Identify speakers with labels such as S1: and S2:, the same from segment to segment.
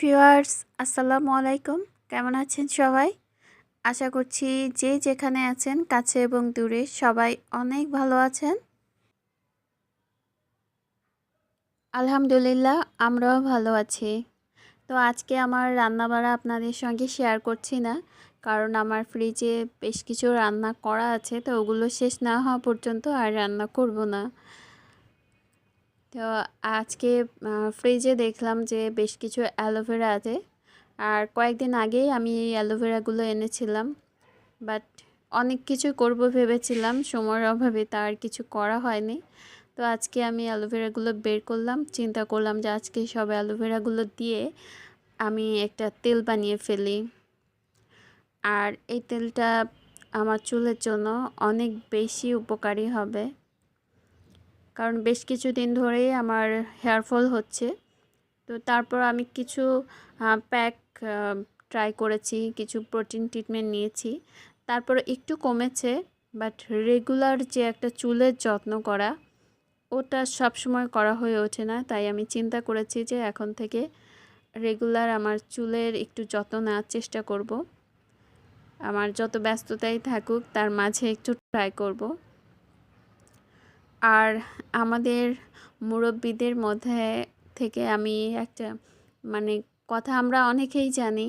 S1: Viewers, আসসালামু আলাইকুম। কেমন আছেন সবাই? আশা করছি যে যেখানে আছেন, কাছে এবং দূরে সবাই অনেক ভালো আছেন। আলহামদুলিল্লাহ, আমরাও ভালো আছি। তো আজকে আমার রান্নাবাড়া আপনাদের সঙ্গে শেয়ার করছি না, কারণ আমার ফ্রিজে বেশ কিছু রান্না করা আছে, তো ওগুলো শেষ না হওয়া পর্যন্ত আর রান্না করব না। তো আজকে ফ্রিজে দেখলাম যে বেশ কিছু অ্যালোভেরা আছে। আর কয়েকদিন আগেই আমি এই অ্যালোভেরাগুলো এনেছিলাম। বাট অনেক কিছু করব ভেবেছিলাম, সময়ের অভাবে তার কিছু করা হয়নি। তো আজকে আমি অ্যালোভেরাগুলো বের করলাম। চিন্তা করলাম যে আজকে সব অ্যালোভেরাগুলো দিয়ে আমি একটা তেল বানিয়ে ফেলি। আর এই তেলটা আমার চুলের জন্য অনেক বেশি উপকারী হবে। কারণ বেশ কিছুদিন ধরেই আমার হেয়ার ফল হচ্ছে। তো তারপর আমি কিছু প্যাক ট্রাই করেছি, কিছু প্রোটিন ট্রিটমেন্ট নিয়েছি। তারপর একটু কমেছে, বাট রেগুলার যে একটা চুলের যত্ন করা, ওটা সব সময় করা হয়ে ওঠে না। তাই আমি চিন্তা করেছি যে এখন থেকে রেগুলার আমার চুলের একটু যত্ন নেওয়ার চেষ্টা করব। আমার যত ব্যস্ততাই থাকুক, তার মাঝে একটু ট্রাই করব। আর আমাদের মুরব্বীদের মধ্যে থেকে আমি একটা মানে কথা আমরা অনেকেই জানি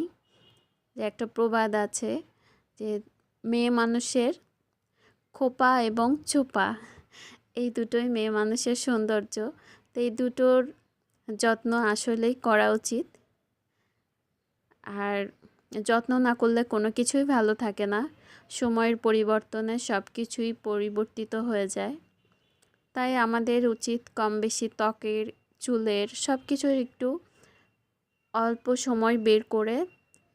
S1: যে একটা প্রবাদ আছে যে মেয়ে মানুষের খোপা এবং চোপা, এই দুটোই মেয়ে মানুষের সৌন্দর্য। তো এই দুটোর যত্ন আসলেই করা উচিত। আর যত্ন না করলে কোনো কিছুই ভালো থাকে না। সময়ের পরিবর্তনে সব কিছুই পরিবর্তিত হয়ে যায়। তাই আমাদের উচিত কম বেশি ত্বকের, চুলের সব কিছুর একটু অল্প সময় বের করে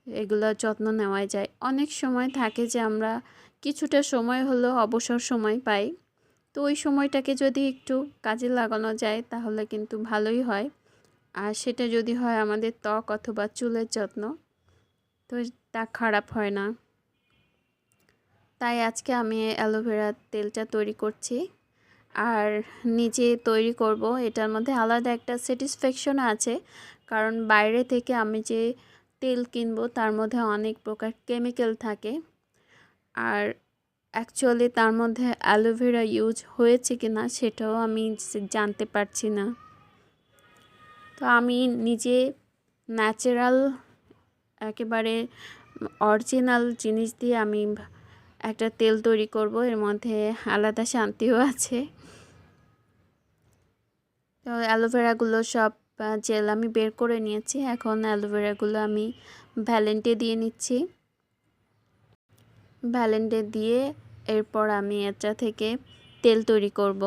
S1: এগুলোর যত্ন নেওয়া যায়। অনেক সময় থাকে যে আমরা কিছুটা সময় হলো অবসর সময় পাই। তো ওই সময়টাকে যদি একটু কাজে লাগানো যায় তাহলে কিন্তু ভালোই হয়। আর সেটা যদি হয় আমাদের ত্বক অথবা চুলের যত্ন, তো তা খারাপ হয় না। তাই আজকে আমি অ্যালোভেরা তেলটা তৈরি করছি। আর নিজে তৈরি করব। এটার মধ্যে আলাদা একটা স্যাটিসফ্যাকশন আছে। কারণ বাইরে থেকে আমি যে তেল কিনবো, তার মধ্যে অনেক প্রকার কেমিক্যাল থাকে। আর অ্যাকচুয়ালি তার মধ্যে অ্যালোভেরা ইউজ হয়েছে কি না সেটাও আমি জানতে পারছি না। তো আমি নিজে ন্যাচারাল একেবারে অরিজিনাল জিনিস দিয়ে আমি একটা তেল তৈরি করব। এর মধ্যে আলাদা শান্তিও আছে। তো অ্যালোভেরাগুলো সব জেল আমি বের করে নিয়েছি। এখন অ্যালোভেরাগুলো আমি ভ্যালেন্টে দিয়ে নিচ্ছি। ভ্যালেন্টে দিয়ে এরপর আমি এটা থেকে তেল তৈরি করব।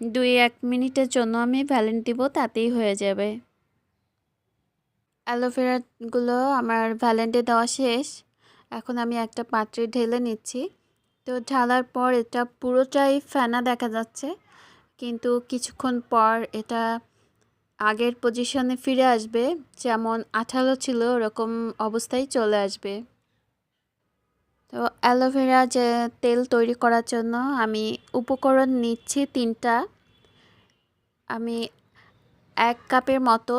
S1: দুই এক মিনিটের জন্য আমি ভ্যালেন্ট দিব, তাতেই হয়ে যাবে। অ্যালোভেরাগুলো আমার ভ্যালেন্টে দেওয়া শেষ। এখন আমি একটা পাত্রে ঢেলে নিচ্ছি। তো ঢালার পর এটা পুরোটাই ফেনা দেখা যাচ্ছে। কিন্তু কিছুক্ষণ পর এটা আগের পজিশনে ফিরে আসবে, যেমন আঠালো ছিল, ওরকম অবস্থায় চলে আসবে। তো অ্যালোভেরা যে তেল তৈরি করার জন্য আমি উপকরণ নিচ্ছি তিনটা। আমি এক কাপের মতো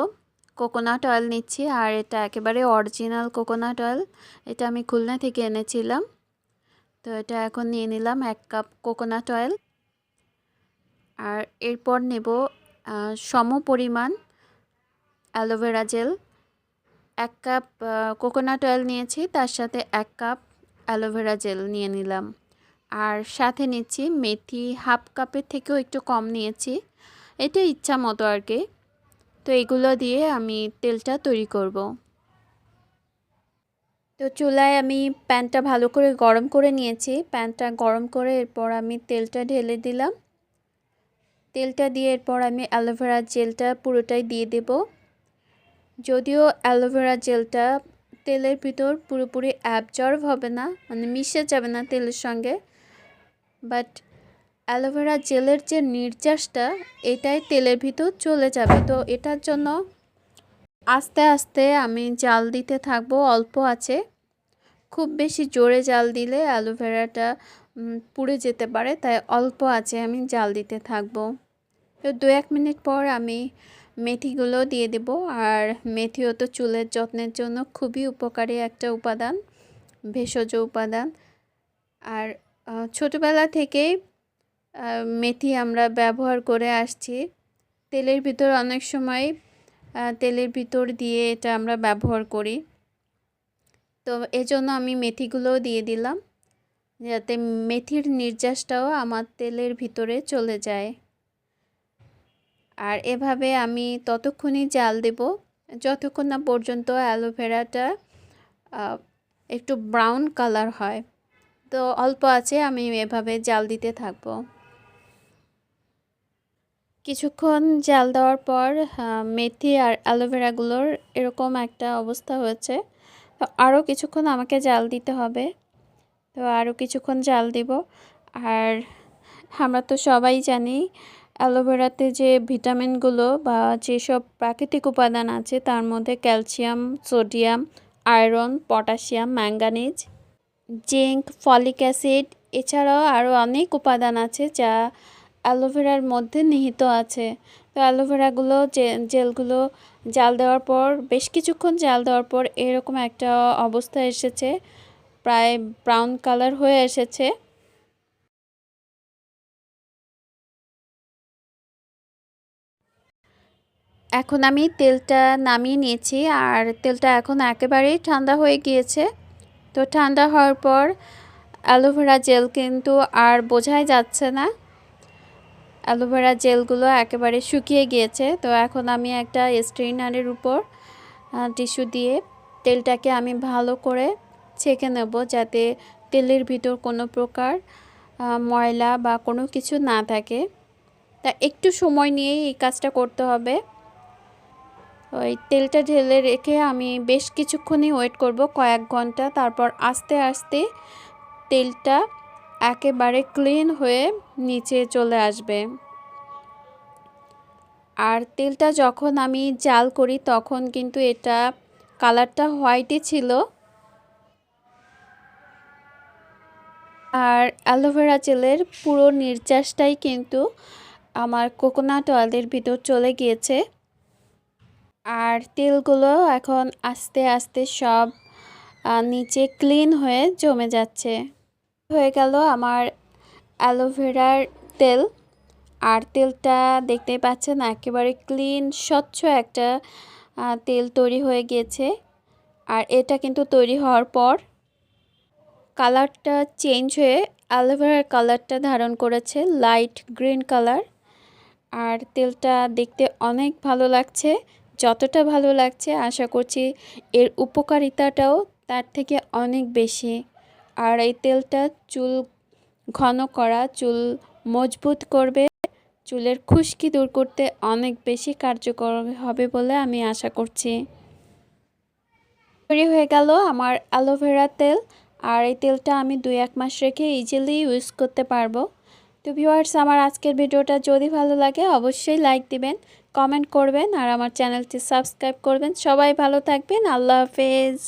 S1: কোকোনাট অয়েল নিচ্ছি, আর এটা একেবারে অরিজিনাল কোকোনাট অয়েল এটা আমি খুলনা থেকে এনেছিলাম। তো এটা এখন নিয়ে নিলাম এক কাপ কোকোনাট অয়েল আর এরপর নেব সম পরিমাণ অ্যালোভেরা জেল এক কাপ কোকোনাট অয়েল নিয়েছি, তার সাথে এক কাপ অ্যালোভেরা জেল নিয়ে নিলাম। আর সাথে নিচ্ছি মেথি, হাফ কাপের থেকেও একটু কম নিয়েছি। এটা ইচ্ছা মতো আর কি। তো এগুলো দিয়ে আমি তেলটা তৈরি করব। তো চুলায় আমি প্যানটা ভালো করে গরম করে নিয়েছি। প্যানটা গরম করে এরপর আমি তেলটা ঢেলে দিলাম। তেলটা দিয়ে এরপর আমি অ্যালোভেরা জেলটা পুরোটাই দিয়ে দেব। যদিও অ্যালোভেরা জেলটা তেলের ভিতর পুরোপুরি অ্যাবজর্ভ হবে না মানে মিশে যাবে না তেলের সঙ্গে। বাট অ্যালোভেরা জেলের যে নির্যাসটা, এটাই তেলের ভিতর চলে যাবে। তো এটার জন্য আস্তে আস্তে আমি জাল দিতে থাকব, অল্প আছে। খুব বেশি জোরে জাল দিলে অ্যালোভেরাটা পুড়ে যেতে পারে, তাই অল্প আছে আমি জাল দিতে থাকব। তো দু এক মিনিট পর আমি মেথিগুলো দিয়ে দেব, আর মেথিও তো চুলের যত্নের জন্য খুবই উপকারী একটা উপাদান, ভেষজ উপাদান। আর ছোটোবেলা থেকেই মেথি আমরা ব্যবহার করে আসছি। তেলের ভিতর অনেক সময় তেলের ভিতর দিয়ে এটা আমরা ব্যবহার করি। তো এজন্য আমি মেথিগুলোও দিয়ে দিলাম, যাতে মেথির নির্যাসটাও আমার তেলের ভিতরে চলে যায়। আর এভাবে আমি ততক্ষণই জাল দেব, যতক্ষণ না পর্যন্ত অ্যালোভেরাটা একটু ব্রাউন কালার হয়। তো অল্প আছে, আমি এভাবে জাল দিতে থাকব। কিছুক্ষণ জাল দেওয়ার পর মেথি আর অ্যালোভেরাগুলোর এরকম একটা অবস্থা হয়েছে। তো আরও কিছুক্ষণ আমাকে জাল দিতে হবে। তো আরও কিছুক্ষণ জাল দিব। আর আমরা তো সবাই জানি অ্যালোভেরাতে যে ভিটামিনগুলো বা যেসব প্রাকৃতিক উপাদান আছে, তার মধ্যে calcium sodium iron potassium manganese zinc folic acid এছাড়াও আরও অনেক উপাদান আছে যা অ্যালোভেরার মধ্যে নিহিত আছে। তো অ্যালোভেরাগুলো জেলগুলো জাল দেওয়ার পর, বেশ কিছুক্ষণ জাল দেওয়ার পর এরকম একটা অবস্থা এসেছে, প্রায় ব্রাউন কালার হয়ে এসেছে। এখন আমি তেলটা নামিয়ে নিয়েছি, আর তেলটা এখন একেবারেই ঠান্ডা হয়ে গিয়েছে। তো ঠান্ডা হওয়ার পর অ্যালোভেরা জেল কিন্তু আর বোঝাই যাচ্ছে না। অ্যালোভেরা জেলগুলো একেবারে শুকিয়ে গিয়েছে। তো এখন আমি একটা স্ট্রেনারের উপর টিস্যু দিয়ে তেলটাকে আমি ভালো করে ছেঁকে নেব যাতে তেলের ভিতর কোনো প্রকার ময়লা বা কোনো কিছু না থাকে। তা একটু সময় নিয়ে এই কাজটা করতে হবে। ওই তেলটা ঢেলে রেখে আমি বেশ কিছুক্ষণই ওয়েট করব, কয়েক ঘণ্টা। তারপর আস্তে আস্তে তেলটা একেবারে ক্লিন হয়ে নিচে চলে আসবে। আর তেলটা যখন আমি জাল করি, তখন কিন্তু এটা কালারটা হোয়াইটই ছিল। আর অ্যালোভেরা জেলের পুরো নির্যাসটাই কিন্তু আমার কোকোনাট অয়েলের ভিতর চলে গিয়েছে। আর তেলগুলো এখন আস্তে আস্তে সব নিচে ক্লিন হয়ে জমে যাচ্ছে। হয়ে গেল আমার অ্যালোভেরার তেল। আর তেলটা দেখতেই পাচ্ছেন, একেবারে ক্লিন স্বচ্ছ একটা তেল তৈরি হয়ে গিয়েছে। আর এটা কিন্তু তৈরি হওয়ার পর কালারটা চেঞ্জ হয়ে অ্যালোভেরার কালারটা ধারণ করেছে লাইট গ্রিন কালার আর তেলটা দেখতে অনেক ভালো লাগছে, যতটা ভালো লাগছে, আশা করছি এর উপকারিতাটাও তার থেকে অনেক বেশি। আর এই তেলটা চুল, ঘন করা চুল মজবুত করবে। চুলের খুশকি দূর করতে অনেক বেশি কার্যকর হবে বলে আমি আশা করছি। তৈরি হয়ে গেল আমার অ্যালোভেরা তেল। আর এই তেলটা আমি দুই এক মাস রেখে ইজিলি ইউজ করতে পারব। তো ভিউয়ার্স আমার আজকের ভিডিওটা যদি ভালো লাগে অবশ্যই লাইক দিবেন কমেন্ট করবেন আর আমার চ্যানেলটি সাবস্ক্রাইব করবেন। সবাই ভালো থাকবেন। আল্লাহ হাফেজ।